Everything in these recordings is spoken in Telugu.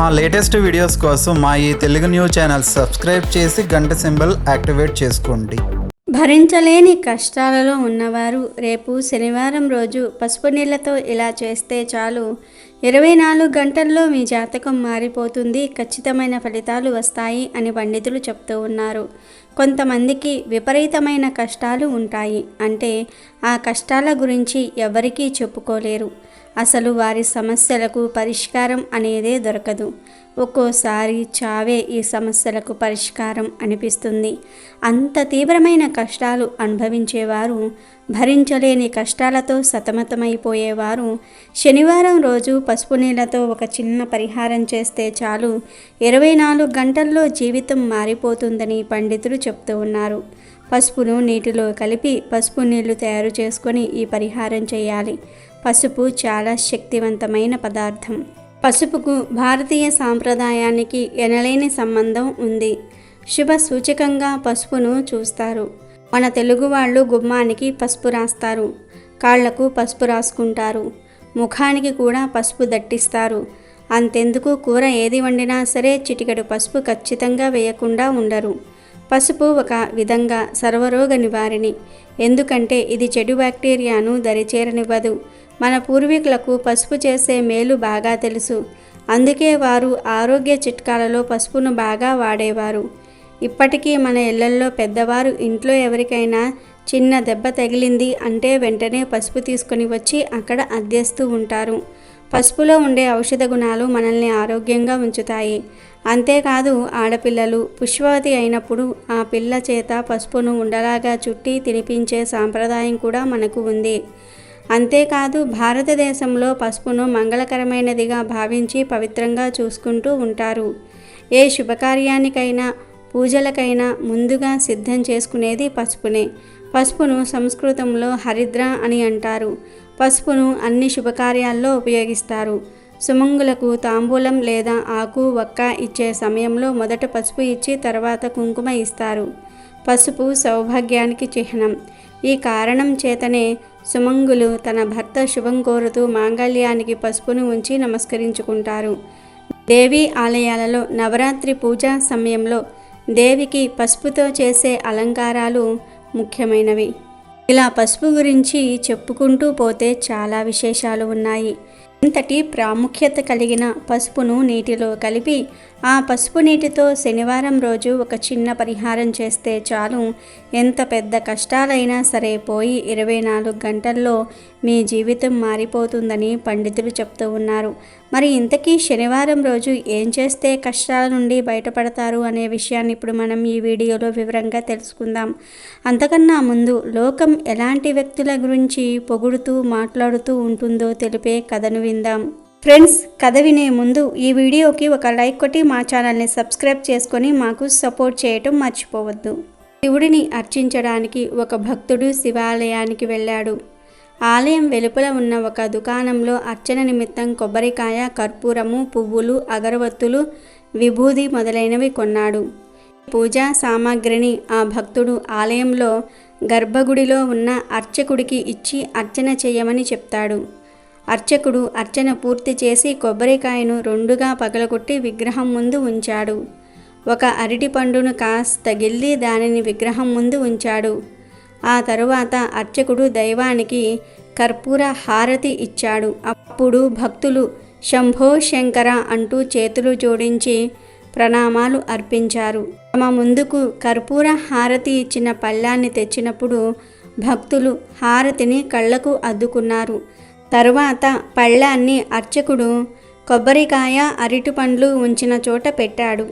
మా లేటెస్ట్ వీడియోస్ కోసం మా ఈ తెలుగు న్యూస్ ఛానల్ సబ్స్క్రైబ్ చేసి గంట సింబల్ యాక్టివేట్ చేసుకోండి. భరించలేని కష్టాలలో ఉన్నవారు రేపు శనివారం రోజు పసుపు నీళ్ళతో ఇలా చేస్తే చాలు. ఇరవై నాలుగు గంటల్లో మీ జాతకం మారిపోతుంది ఖచ్చితమైన ఫలితాలు వస్తాయి అని పండితులు చెప్తూ ఉన్నారు. కొంతమందికి విపరీతమైన కష్టాలు ఉంటాయి. అంటే ఆ కష్టాల గురించి ఎవరికీ చెప్పుకోలేరు. అసలు వారి సమస్యలకు పరిష్కారం అనేదే దొరకదు. ఒక్కోసారి చావే ఈ సమస్యలకు పరిష్కారం అనిపిస్తుంది. అంత తీవ్రమైన కష్టాలు అనుభవించేవారు భరించలేని కష్టాలతో సతమతమైపోయేవారు శనివారం రోజు పసుపు నీళ్ళతో ఒక చిన్న పరిహారం చేస్తే చాలు. ఇరవై నాలుగు గంటల్లో జీవితం మారిపోతుందని పండితులు చెప్తూ ఉన్నారు. పసుపును నీటిలో కలిపి పసుపు నీళ్ళు తయారు చేసుకొని ఈ పరిహారం చేయాలి. పసుపు చాలా శక్తివంతమైన పదార్థం. పసుపుకు భారతీయ సాంప్రదాయానికి ఎనలేని సంబంధం ఉంది. శుభ సూచకంగా పసుపును చూస్తారు. మన తెలుగు వాళ్ళు గుమ్మానికి పసుపు రాస్తారు. కాళ్ళకు పసుపు రాసుకుంటారు. ముఖానికి కూడా పసుపు దట్టిస్తారు. అంతెందుకు కూర ఏది వండినా సరే చిటికెడు పసుపు ఖచ్చితంగా వేయకుండా ఉండరు. పసుపు ఒక విధంగా సర్వరోగ నివారిణి. ఎందుకంటే ఇది చెడు బ్యాక్టీరియాను దరిచేరనివ్వదు. మన పూర్వీకులకు పసుపు చేసే మేలు బాగా తెలుసు. అందుకే వారు ఆరోగ్య చిట్కాలలో పసుపును బాగా వాడేవారు. ఇప్పటికీ మన ఇళ్ళల్లో పెద్దవారు ఇంట్లో ఎవరికైనా చిన్న దెబ్బ తగిలింది అంటే వెంటనే పసుపు తీసుకొని వచ్చి అక్కడ అద్దెస్తూ ఉంటారు. పసుపులో ఉండే ఔషధ గుణాలు మనల్ని ఆరోగ్యంగా ఉంచుతాయి. అంతేకాదు ఆడపిల్లలు పుష్పవతి అయినప్పుడు ఆ పిల్ల చేత పసుపును ఉండలాగా చుట్టి తినిపించే సాంప్రదాయం కూడా మనకు ఉంది. అంతేకాదు భారతదేశంలో పసుపును మంగళకరమైనదిగా భావించి పవిత్రంగా చూసుకుంటూ ఉంటారు. ఏ శుభకార్యానికైనా పూజలకైనా ముందుగా సిద్ధం చేసుకునేది పసుపునే. పసుపును సంస్కృతంలో హరిద్ర అని అంటారు. పసుపును అన్ని శుభకార్యాల్లో ఉపయోగిస్తారు. సుమంగులకు తాంబూలం లేదా ఆకు వక్క ఇచ్చే సమయంలో మొదట పసుపు ఇచ్చి తర్వాత కుంకుమ ఇస్తారు. పసుపు సౌభాగ్యానికి చిహ్నం. ఈ కారణం చేతనే సుమంగులు తన భర్త శుభం కోరుతూ మాంగళ్యానికి పసుపును ఉంచి నమస్కరించుకుంటారు. దేవి ఆలయాలలో నవరాత్రి పూజా సమయంలో దేవికి పసుపుతో చేసే అలంకారాలు ముఖ్యమైనవి. ఇలా పసుపు గురించి చెప్పుకుంటూ పోతే చాలా విశేషాలు ఉన్నాయి. ఇంతటి ప్రాముఖ్యత కలిగిన పసుపును నీటిలో కలిపి ఆ పసుపు నీటితో శనివారం రోజు ఒక చిన్న పరిహారం చేస్తే చాలు. ఎంత పెద్ద కష్టాలైనా సరే పోయి ఇరవై నాలుగు గంటల్లో మీ జీవితం మారిపోతుందని పండితులు చెప్తూ ఉన్నారు. మరి ఇంతకీ శనివారం రోజు ఏం చేస్తే కష్టాల నుండి బయటపడతారు అనే విషయాన్ని ఇప్పుడు మనం ఈ వీడియోలో వివరంగా తెలుసుకుందాం. అంతకన్నా ముందు లోకం ఎలాంటి వ్యక్తుల గురించి పొగుడుతూ మాట్లాడుతూ ఉంటుందో తెలిపే కథను విందాం. ఫ్రెండ్స్ కథ వినే ముందు ఈ వీడియోకి ఒక లైక్ కొట్టి మా ఛానల్ని సబ్స్క్రైబ్ చేసుకొని మాకు సపోర్ట్ చేయటం మర్చిపోవద్దు. శివుడిని అర్చించడానికి ఒక భక్తుడు శివాలయానికి వెళ్ళాడు. ఆలయం వెలుపల ఉన్న ఒక దుకాణంలో అర్చన నిమిత్తం కొబ్బరికాయ కర్పూరము పువ్వులు అగరవత్తులు విభూది మొదలైనవి కొన్నాడు. పూజా సామాగ్రిని ఆ భక్తుడు ఆలయంలో గర్భగుడిలో ఉన్న అర్చకుడికి ఇచ్చి అర్చన చేయమని చెప్తాడు. అర్చకుడు అర్చన పూర్తి చేసి కొబ్బరికాయను రెండుగా పగలగొట్టి విగ్రహం ముందు ఉంచాడు. ఒక అరటి పండును కాస్త గిల్లి దానిని విగ్రహం ముందు ఉంచాడు. ఆ తరువాత అర్చకుడు దైవానికి కర్పూర హారతి ఇచ్చాడు. అప్పుడు భక్తులు శంభో శంకర అంటూ చేతులు జోడించి ప్రణామాలు అర్పించారు. తమ ముందుకు కర్పూర హారతి ఇచ్చిన పళ్ళాన్ని తెచ్చినప్పుడు భక్తులు హారతిని కళ్ళకు అద్దుకున్నారు. తరువాత పళ్ళాన్ని అర్చకుడు కొబ్బరికాయ అరటిపండ్లు ఉంచిన చోట పెట్టాడు.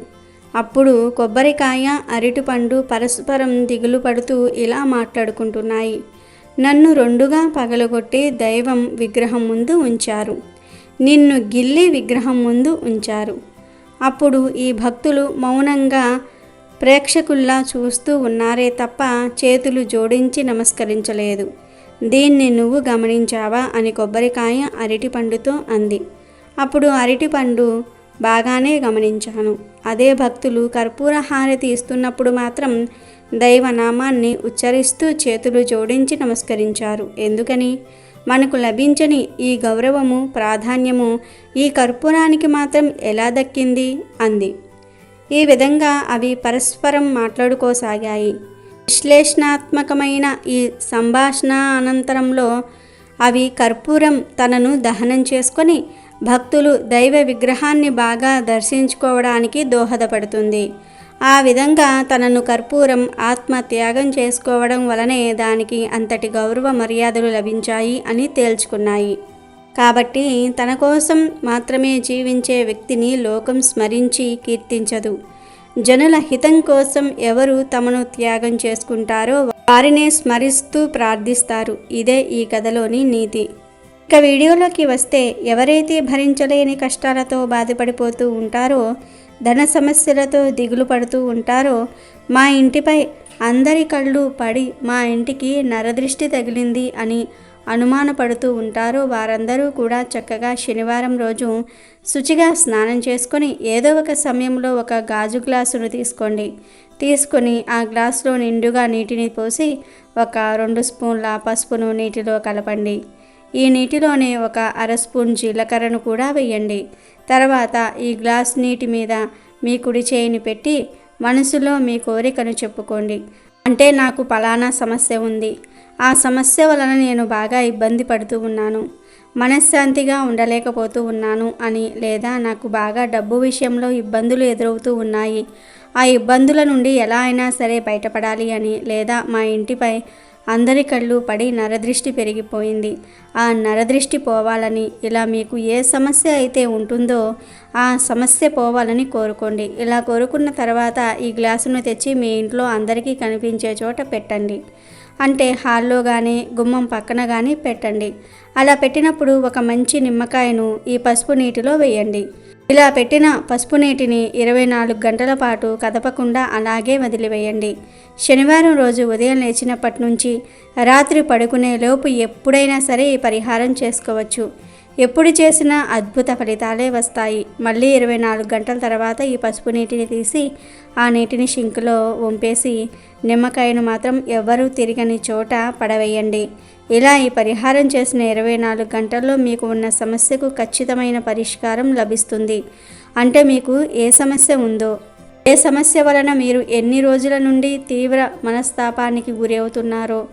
అప్పుడు కొబ్బరికాయ అరటిపండు పరస్పరం దిగులు పడుతూ ఇలా మాట్లాడుకుంటున్నాయి. నన్ను రెండుగా పగలగొట్టి దైవం విగ్రహం ముందు ఉంచారు. నిన్ను గిల్లి విగ్రహం ముందు ఉంచారు. అప్పుడు ఈ భక్తులు మౌనంగా ప్రేక్షకుల్లా చూస్తూ ఉన్నారే తప్ప చేతులు జోడించి నమస్కరించలేదు. దీన్ని నువ్వు గమనించావా? అని కొబ్బరికాయ అరటిపండుతో అంది. అప్పుడు అరటిపండు బాగానే గమనించాను. అదే భక్తులు కర్పూర హారతి ఇస్తున్నప్పుడు మాత్రం దైవనామాన్ని ఉచ్చరిస్తూ చేతులు జోడించి నమస్కరించారు. ఎందుకని? మనకు లభించని ఈ గౌరవము ప్రాధాన్యము ఈ కర్పూరానికి మాత్రం ఎలా దక్కింది? అంది. ఈ విధంగా అవి పరస్పరం మాట్లాడుకోసాగాయి. విశ్లేషణాత్మకమైన ఈ సంభాషణ అనంతరంలో అవి కర్పూరం తనను దహనం చేసుకొని భక్తులు దైవ విగ్రహాన్ని బాగా దర్శించుకోవడానికి దోహదపడుతుంది. ఆ విధంగా తనను కర్పూరం ఆత్మ త్యాగం చేసుకోవడం వలనే దానికి అంతటి గౌరవ మర్యాదలు లభించాయి అని తేల్చుకున్నాయి. కాబట్టి తన కోసం మాత్రమే జీవించే వ్యక్తిని లోకం స్మరించి కీర్తించదు. జనుల హితం కోసం ఎవరు తమను త్యాగం చేసుకుంటారో వారినే స్మరిస్తూ ప్రార్థిస్తారు. ఇదే ఈ కథలోని నీతి. ఇక వీడియోలోకి వస్తే ఎవరైతే భరించలేని కష్టాలతో బాధపడిపోతూ ఉంటారో ధన సమస్యలతో దిగులు పడుతూ ఉంటారో మా ఇంటిపై అందరి కళ్ళు పడి మా ఇంటికి నరదృష్టి తగిలింది అని అనుమానపడుతూ ఉంటారో. వారందరూ కూడా చక్కగా శనివారం రోజు శుచిగా స్నానం చేసుకొని ఏదో ఒక సమయంలో ఒక గాజు గ్లాసును తీసుకోండి. తీసుకొని ఆ గ్లాసులో నిండుగా నీటిని పోసి ఒక రెండు స్పూన్ల పసుపును నీటిలో కలపండి. ఈ నీటిలోనే ఒక అర స్పూన్ జీలకర్రను కూడా వేయండి. తర్వాత ఈ గ్లాస్ నీటి మీద మీ కుడి చేయిని పెట్టి మనసులో మీ కోరికను చెప్పుకోండి. అంటే నాకు పలానా సమస్య ఉంది. ఆ సమస్య వలన నేను బాగా ఇబ్బంది పడుతూ ఉన్నాను. మనశ్శాంతిగా ఉండలేకపోతూ ఉన్నాను అని లేదా నాకు బాగా డబ్బు విషయంలో ఇబ్బందులు ఎదురవుతూ ఉన్నాయి. ఆ ఇబ్బందుల నుండి ఎలా అయినా సరే బయటపడాలి అని లేదా మా ఇంటిపై అందరి కళ్ళు పడి నరదృష్టి పెరిగిపోయింది. ఆ నరదృష్టి పోవాలని ఇలా మీకు ఏ సమస్య అయితే ఉంటుందో ఆ సమస్య పోవాలని కోరుకోండి. ఇలా కోరుకున్న తర్వాత ఈ గ్లాసును తెచ్చి మీ ఇంట్లో అందరికీ కనిపించే చోట పెట్టండి. అంటే హాల్లో కానీ గుమ్మం పక్కన కానీ పెట్టండి. అలా పెట్టినప్పుడు ఒక మంచి నిమ్మకాయను ఈ పసుపు నీటిలో వేయండి. ఇలా పెట్టిన పసుపు నీటిని ఇరవై నాలుగు గంటల పాటు కదపకుండా అలాగే వదిలివేయండి. శనివారం రోజు ఉదయం లేచినప్పటి నుంచి రాత్రి పడుకునే లోపు ఎప్పుడైనా సరే ఈ పరిహారం చేసుకోవచ్చు. ఎప్పుడు చేసినా అద్భుత ఫలితాలే వస్తాయి. మళ్ళీ ఇరవై నాలుగు గంటల తర్వాత ఈ పసుపు నీటిని తీసి ఆ నీటిని షింకులో వంపేసి నిమ్మకాయను మాత్రం ఎవ్వరూ తిరగని చోట పడవేయండి. ఇలా ఈ పరిహారం చేసిన ఇరవై నాలుగు గంటల్లో మీకు ఉన్న సమస్యకు ఖచ్చితమైన పరిష్కారం లభిస్తుంది. అంటే మీకు ఏ సమస్య ఉందో ఏ సమస్య వలన మీరు ఎన్ని రోజుల నుండి తీవ్ర మనస్తాపానికి గురి అవుతున్నారో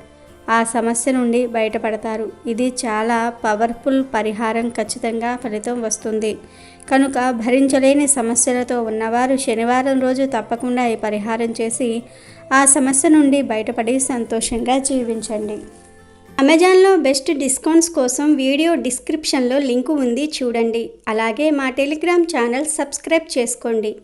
ఆ సమస్య నుండి బయటపడతారు. ఇది చాలా పవర్ఫుల్ పరిహారం ఖచ్చితంగా ఫలితం వస్తుంది. కనుక భరించలేని సమస్యలతో ఉన్నవారు శనివారం రోజు తప్పకుండా ఈ పరిహారం చేసి ఆ సమస్య నుండి బయటపడి సంతోషంగా జీవించండి. అమెజాన్లో బెస్ట్ డిస్కౌంట్స్ కోసం వీడియో డిస్క్రిప్షన్లో లింకు ఉంది చూడండి. అలాగే మా టెలిగ్రామ్ ఛానల్ సబ్స్క్రైబ్ చేసుకోండి.